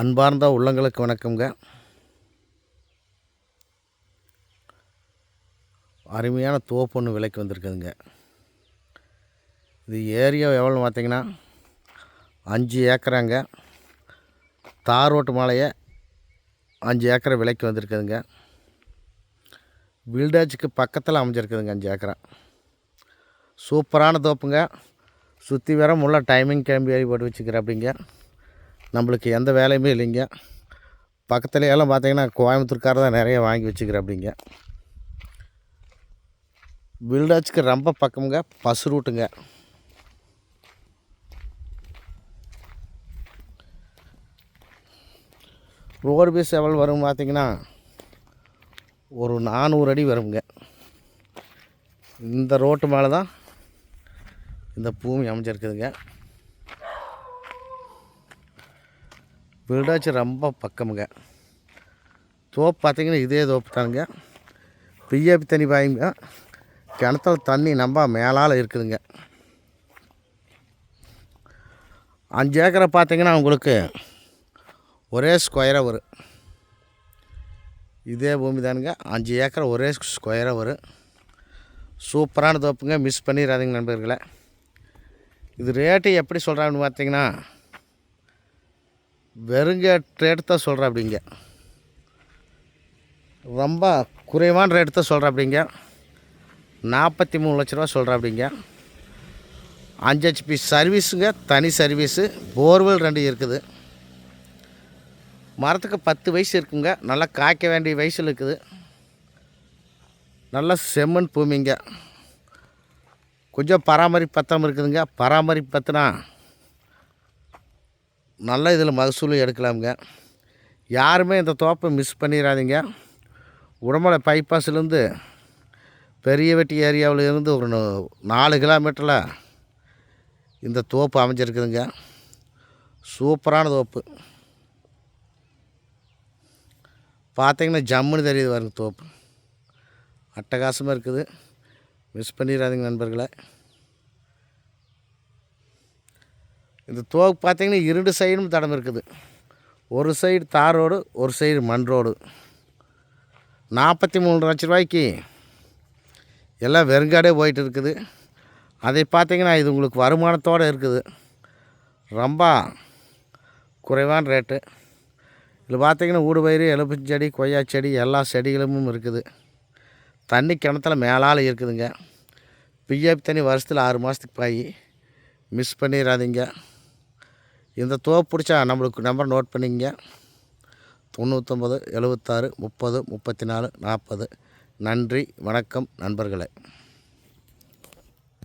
அன்பார்ந்த உள்ளங்களுக்கு வணக்கங்க அருமையான தோப்பு ஒன்று விலைக்கு வந்திருக்குதுங்க. இது ஏரியா எவ்வளோ பார்த்தீங்கன்னா அஞ்சு ஏக்கராங்க. தார் ரோட்டு மாலையை அஞ்சு ஏக்கரை விலைக்கு வந்திருக்குதுங்க. பில்டேஜுக்கு பக்கத்தில் அமைஞ்சிருக்குதுங்க அஞ்சு ஏக்கரா. சூப்பரான தோப்புங்க. சுற்றி வர முள்ள டைமிங் கிளம்பி போட்டு வச்சுக்கிறேன் அப்படிங்க. நம்மளுக்கு எந்த வேலையுமே இல்லைங்க. பக்கத்துல எல்லாம் பார்த்தீங்கன்னா கோயம்புத்தூர்கார தான் நிறைய வாங்கி வச்சுக்கிறேன் அப்படிங்க. வில்டாச்சுக்கு ரொம்ப பக்கமுங்க. பஸ் ரூட்டுங்க ரோடு பேஸ் எவ்வளோ வரும் பார்த்தீங்கன்னா ஒரு நானூறு அடி வருங்க. இந்த ரோட்டு மேலே தான் இந்த பூமி அமைஞ்சிருக்குதுங்க. வீடாச்சு ரொம்ப பக்கமுங்க. தோப்பு பார்த்தீங்கன்னா இதே தோப்பு தானுங்க. பிஏபி தண்ணி பாயுங்க. கிணத்துல தண்ணி நம்ம மேலால் இருக்குதுங்க. அஞ்சு ஏக்கரை பார்த்தீங்கன்னா உங்களுக்கு ஒரே ஸ்கொயராக வரும் இதே பூமி தானுங்க. அஞ்சு ஏக்கரை ஒரே ஸ்கொயராக வரும் சூப்பரான தோப்புங்க. மிஸ் பண்ணிடாதீங்க நண்பர்களை. இது ரேட்டு எப்படி சொல்கிறாங்கன்னு பார்த்தீங்கன்னா வெறுங்க ரேட்டு தான் சொல்கிறேன் அப்படிங்க ரொம்ப குறைவான ரேட்டு தான் சொல்கிறேன் அப்படிங்க நாற்பத்தி மூணு லட்ச ரூபா சொல்கிறேன் அப்படிங்க அஞ்சு ஹெச்பி சர்வீஸுங்க தனி சர்வீஸு போர்வெல் ரெண்டு இருக்குது. மரத்துக்கு பத்து வயசு இருக்குங்க. நல்லா காய்க்க வேண்டிய வயசில் இருக்குது. நல்லா செம்மண் பூமிங்க. கொஞ்சம் பராமரிப்பு பத்தாமல் இருக்குதுங்க. பராமரிப்பு பற்றினா நல்ல இதில் மகசூலும் எடுக்கலாமுங்க. யாருமே இந்த தோப்பை மிஸ் பண்ணிடாதீங்க உடம்புல பைபாஸ்லேருந்து பெரிய வெட்டி ஏரியாவில் இருந்து ஒரு நாலு கிலோமீட்டரில் இந்த தோப்பு அமைஞ்சிருக்குதுங்க. சூப்பரான தோப்பு. பார்த்தீங்கன்னா ஜம்முன்னு தெரியுது பாருங்க தோப்பு. அட்டகாசமாக இருக்குது. மிஸ் பண்ணிடாதீங்க நண்பர்களை. இந்த தோப்பு பார்த்திங்கன்னா இரண்டு சைடும் தடம் இருக்குது. ஒரு சைடு தார் ரோடு ஒரு சைடு மண் ரோடு. நாற்பத்தி மூணு லட்ச ரூபாய்க்கு எல்லாம் வெறுங்காடே போயிட்டு இருக்குது. அதை பார்த்திங்கன்னா இது உங்களுக்கு வருமானத்தோடு இருக்குது. ரொம்ப குறைவான ரேட்டு. இதில் பார்த்திங்கன்னா ஊடு பயிர் எலுப்பு செடி கொய்யா செடி எல்லா செடிகளும் இருக்குது. தண்ணி கிணத்துல மேலால் இருக்குதுங்க. பிஎஃப் தண்ணி வருஷத்தில் ஆறு மாதத்துக்கு பாய். மிஸ் பண்ணிடாதீங்க இந்த தோப்பு பிடிச்சா நம்மளுக்கு நம்பர் நோட் பண்ணிங்க தொண்ணூற்றொம்பது எழுபத்தாறு முப்பது முப்பத்தி நாலு நாற்பது. நன்றி வணக்கம் நண்பர்களே.